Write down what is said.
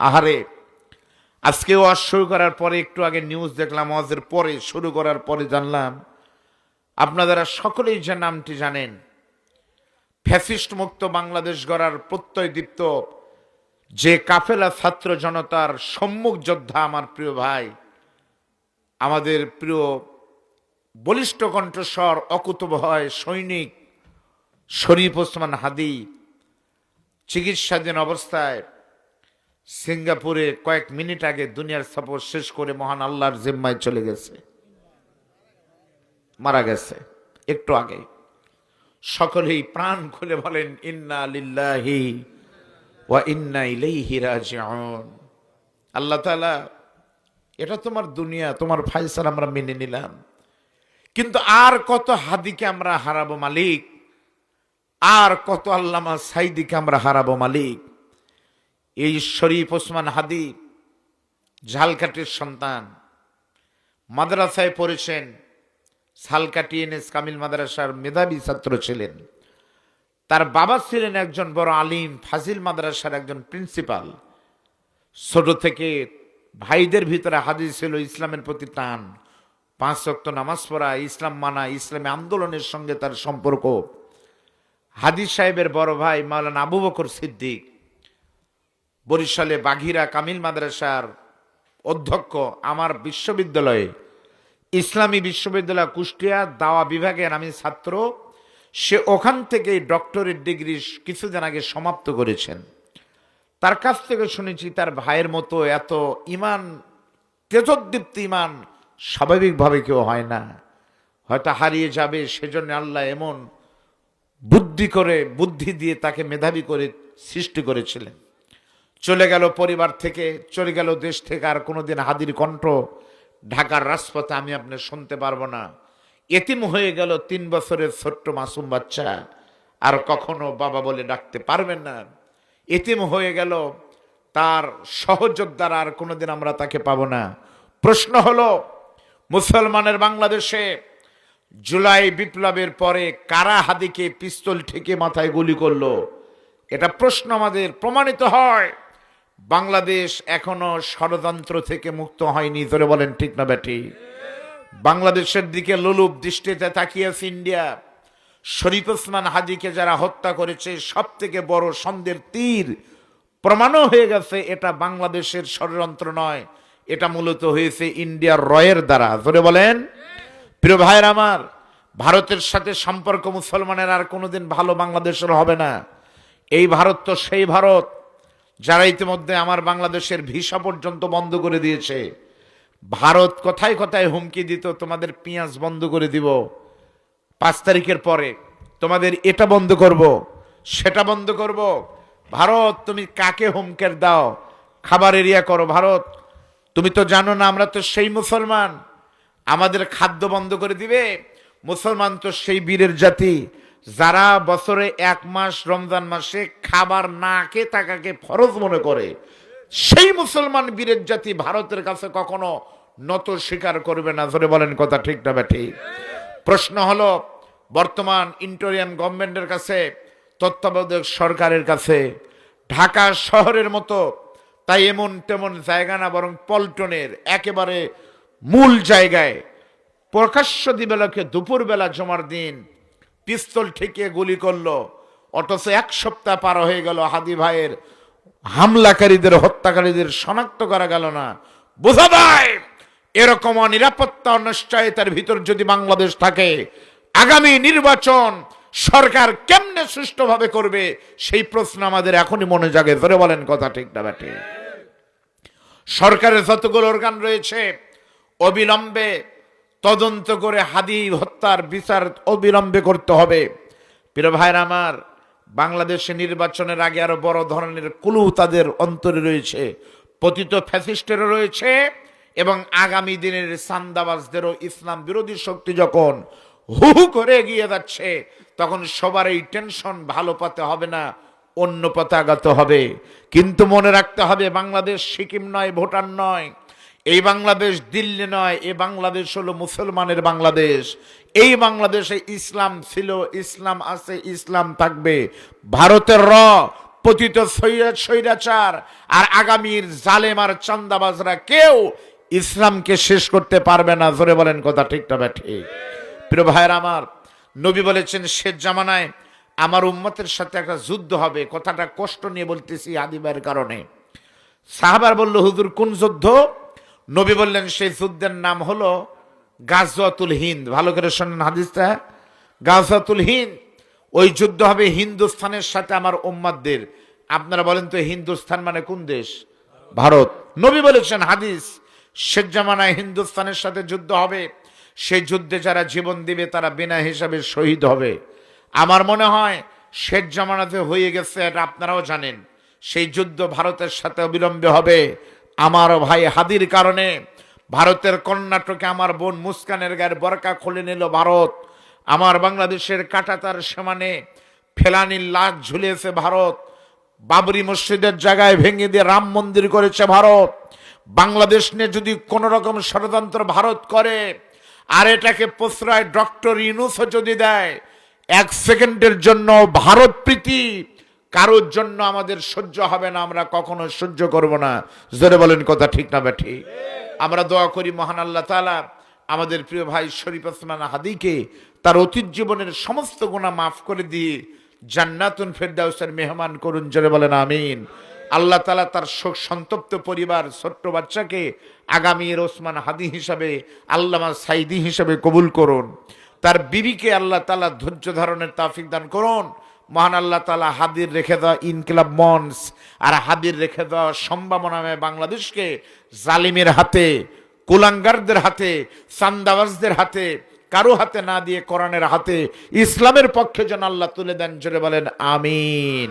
আহারে, আজকে ওয়াজ শুরু করার পরে একটু আগে নিউজ দেখলাম, ওয়াজের পরে, শুরু করার পরে জানলাম আপনারা সকলেই যে নামটি জানেন, ফ্যাসিস্ট মুক্ত বাংলাদেশ গড়ার প্রত্যয় দীপ্ত, যে কাফেলা ছাত্র জনতার সম্মুখ যোদ্ধা আমার প্রিয় ভাই, আমাদের প্রিয় বলিষ্ঠ কণ্ঠস্বর অকুতভয় সৈনিক শরীফ ওসমান হাদি, চিকিৎসাধীন অবস্থায় সিঙ্গাপুরে কয়েক মিনিট আগে দুনিয়ার সফর শেষ করে মহান আল্লাহর জিম্মায় চলে গেছে। মারা গেছে, একটু আগে। সকলেই প্রাণ খুলে বলেন, ইন্না লিল্লাহি ওয়া ইন্না ইলাইহি রাজিউন। আল্লাহ তাআলা, এটা তোমার দুনিয়া, তোমার ফাইসাল আমরা মেনে নিলাম। কিন্তু আর কত হাদিকে আমরা হারাবো মালিক? আর কত আল্লামা সাইদিকে আমরা হারাবো মালিক? এই শরীফ ওসমান হাদি ঝালকাটির সন্তান, মাদ্রাসায় পড়েছেন সালকাটি এনএস কামিল মাদ্রাসার মেধাবী ছাত্র ছিলেন। তার বাবা ছিলেন একজন বড় আলিম, ফাজিল মাদ্রাসার একজন প্রিন্সিপাল। ছোট থেকে ভাইদের ভিতরে হাদিস ছিল, ইসলামের প্রতি টান। পাঁচ রক্ত নামাজ পড়া, ইসলাম মানা, ইসলামী আন্দোলনের সঙ্গে তার সম্পর্ক। হাদিস সাহেবের বড় ভাই মাওলানা আবু বকর সিদ্দিক বরিশালে বাঘিরা কামিল মাদ্রাসার অধ্যক্ষ আমার বিশ্ববিদ্যালয়ে, ইসলামী বিশ্ববিদ্যালয় কুষ্টিয়া দাওয়া বিভাগের আমি ছাত্র, সে ওখান থেকে ডক্টরেট ডিগ্রি কিছুদিন আগে সমাপ্ত করেছেন। তার কাছ থেকে শুনেছি তার ভাইয়ের মতো এত ইমান, তেজোদ্দীপ্ত ইমান স্বাভাবিকভাবে কেউ হয় না। হয়তো হারিয়ে যাবে, সেজন্য আল্লাহ এমন বুদ্ধি করে, বুদ্ধি দিয়ে তাকে মেধাবী করে সৃষ্টি করেছিলেন। চলে গেল পরিবার থেকে, চলে গেল দেশ থেকে, আর কোনোদিন হাদির কণ্ঠ ঢাকার রাজপথে আমি আপনি শুনতে পারব না। এতিম হয়ে গেল তিন বছরের ছোট্ট মাসুম বাচ্চা, আর কখনো বাবা বলে ডাকতে পারবেন না। এতিম হয়ে গেল তার সহযোদ্ধার, আর কোনোদিন আমরা তাকে পাবো না। প্রশ্ন হলো, মুসলমানের বাংলাদেশে জুলাই বিপ্লবের পরে কারা হাদিকে পিস্তল ঠেকে মাথায় গুলি করল? এটা প্রশ্ন আমাদের প্রমাণিত হয়। বাংলাদেশ এখনও ষড়যন্ত্র থেকে মুক্ত হয়নি ধরে বলেন ঠিক না ব্যাটি? বাংলাদেশের দিকে লোলুপ দৃষ্টিতে তাকিয়েছে ইন্ডিয়া। শরীফ ওসমান হাদিকে যারা হত্যা করেছে সব থেকে বড় সন্দের তীর প্রমাণও হয়ে গেছে, এটা বাংলাদেশের ষড়যন্ত্র নয়, এটা মূলত হয়েছে ইন্ডিয়ার রয়ের দ্বারা। ধরে বলেন? প্রিয় ভাইয়ের আমার, ভারতের সাথে সম্পর্ক মুসলমানের আর কোনোদিন ভালো বাংলাদেশের হবে না। এই ভারত তো সেই ভারত যারা ইতিমধ্যে আমার বাংলাদেশের ভিসা পর্যন্ত বন্ধ করে দিয়েছে, ভারত কোথায় কোথায় হুমকি দিত, তোমাদের পেঁয়াজ বন্ধ করে দিব। পাঁচ তারিখের পরে তোমাদের এটা বন্ধ করব, সেটা বন্ধ করব। ভারত, তুমি কাকে হুমকের দাও? খাবার এরিয়া করো, ভারত। তুমি তো জানো না, আমরা তো সেই মুসলমান। আমাদের খাদ্য বন্ধ করে দিবে। মুসলমান তো সেই বীরের জাতি। যারা বছরে এক মাস রমজান মাসে খাবার না খেয়ে থাকাকে ফরজ মনে করে, সেই মুসলমান বীরের জাতি ভারতের কাছে কখনো নত স্বীকার করবে না। ধরে বলেন কথা ঠিক না ব্যাঠি? প্রশ্ন হলো, বর্তমান ইন্টোরিয়ান গভর্নমেন্টের কাছে, তত্ত্বাবধায়ক সরকারের কাছে, ঢাকা শহরের মতো তাই এমন তেমন জায়গা না, বরং পল্টনের একেবারে মূল জায়গায় প্রকাশ্য দিবেলাকে দুপুরবেলা জমার দিন পিস্তল ঠেকিয়ে গুলি করল। অথচ এক সপ্তাহ পার হয়ে গেল, হাদি ভাইয়ের হামলাকারীদের, হত্যাকারীদের শনাক্ত করা গেল না। বোঝা যায়, এরকম নিরাপত্তা অনিশ্চয়তার ভিতর যদি বাংলাদেশ থাকে, আগামী নির্বাচন সরকার কেমনে সুষ্ঠুভাবে করবে, সেই প্রশ্ন আমাদের এখনই মনে জাগে। ধরে বলেন কথা ঠিক না ব্যাটে। সরকারের যতগুলো অর্গান রয়েছে, অবিলম্বে তদন্ত করে হাদি হত্যার বিচার অবিলম্বে করতে হবে। প্রিয় ভাইরা আমার, বাংলাদেশে নির্বাচনের আগে আরও বড় ধরনের কুলু তাদের অন্তরে রয়েছে। পতিত ফ্যাসিস্টেরও রয়েছে এবং আগামী দিনের সান্দাবাজদেরও ইসলাম বিরোধী শক্তি যখন হু হু করে এগিয়ে যাচ্ছে, তখন সবার এই টেনশন ভালো পাতে হবে না, অন্য পথে আগাতে হবে। কিন্তু মনে রাখতে হবে বাংলাদেশ সিকিম নয়, ভুটান নয় এই বাংলাদেশ দিল্লি নয়, এই বাংলাদেশ হলো মুসলমানের বাংলাদেশ। এই বাংলাদেশে ইসলাম ছিল, ইসলাম আছে, ইসলাম থাকবে। ভারতের র, পতিত স্বৈরাচার আর আগামীর জালেম আর চান্দাবাজরা কেউ ইসলামকে শেষ করতে পারবে না। জোরে বলেন কথা ঠিক না ঠিক? প্রিয় ভাইয়ের আমার, নবী বলেছেন, শেষ জামানায় আমার উম্মতের সাথে একটা যুদ্ধ হবে। কথাটা কষ্ট নিয়ে বলতেছি আদিবার কারণে। সাহাবার বলল, হুজুর, কোন যুদ্ধ? নবী বললেন, সেই যুদ্ধের নাম হলো গাজওয়াতুল হিন্দ। ভালো করে শোনেন হাদিসটা। গাজওয়াতুল হিন্দ, ওই যুদ্ধ হবে হিন্দুস্তানের সাথে আমার উম্মাদদের। আপনারা বলেন তো, হিন্দুস্থান মানে কোন দেশ? ভারত। নবী বলেছেন, হাদিস শেখ জামানায় হিন্দুস্তানের সাথে যুদ্ধ হবে। সেই যুদ্ধে যারা জীবন দিবে, তারা বিনা হিসাবে শহীদ হবে। আমার মনে হয় শেখ জামানাতে হয়ে গেছে, এটা আপনারাও জানেন। সেই যুদ্ধ ভারতের সাথে অবিলম্বে হবে। আমার ভাই হাদির কারণে ভারতের কর্ণাটকে আমার বোন মুস্কানের গায়ের বরকা খুলে নিল ভারত। আমার বাংলাদেশের কাটাতার সমানে ফেলানির লাশ ঝুলিয়েছে ভারত। বাবরি মসজিদের জায়গায় ভেঙে দিয়ে রাম মন্দির করেছে ভারত। বাংলাদেশ নিয়ে যদি কোনো রকম ষড়যন্ত্র ভারত করে, আর এটাকে প্রশ্রয় ডক্টর ইউনুসও যদি দেয়, এক সেকেন্ডের জন্য ভারত প্রীতি কারোর জন্য আমাদের সহ্য হবে না, আমরা কখনো সহ্য করব না। জোরে বলেন কথা ঠিক না ব্যাঠি? আমরা দোয়া করি মহান আল্লাহ তালা আমাদের প্রিয় ভাই শরীফ ওসমান হাদিকে তার অতীত জীবনের সমস্ত গুণা মাফ করে দিয়ে জান্নাতুন ফেরদাউসের মেহমান করুন, জোরে বলেন আমিন। আল্লাহ তালা তার শোক সন্তপ্ত পরিবার, ছোট্ট বাচ্চাকে আগামীর ওসমান হাদি হিসাবে, আল্লামা সাইদি হিসাবে কবুল করুন। তার বিবিকে আল্লাহ তালা ধৈর্য ধারণের তাফিক দান করুন। মহান আল্লাহ তালা হাদির রেখে দেওয়া ইনকিলাব মঞ্চ আর হাদির রেখে দেওয়া সম্ভাবনাময় বাংলাদেশকে জালিমের হাতে, কুলাঙ্গারদের হাতে সান্দাবাজদের হাতে, কারও হাতে না দিয়ে কোরআনের হাতে, ইসলামের পক্ষে যেন আল্লাহ তুলে দেন, জোরে বলেন, আমিন।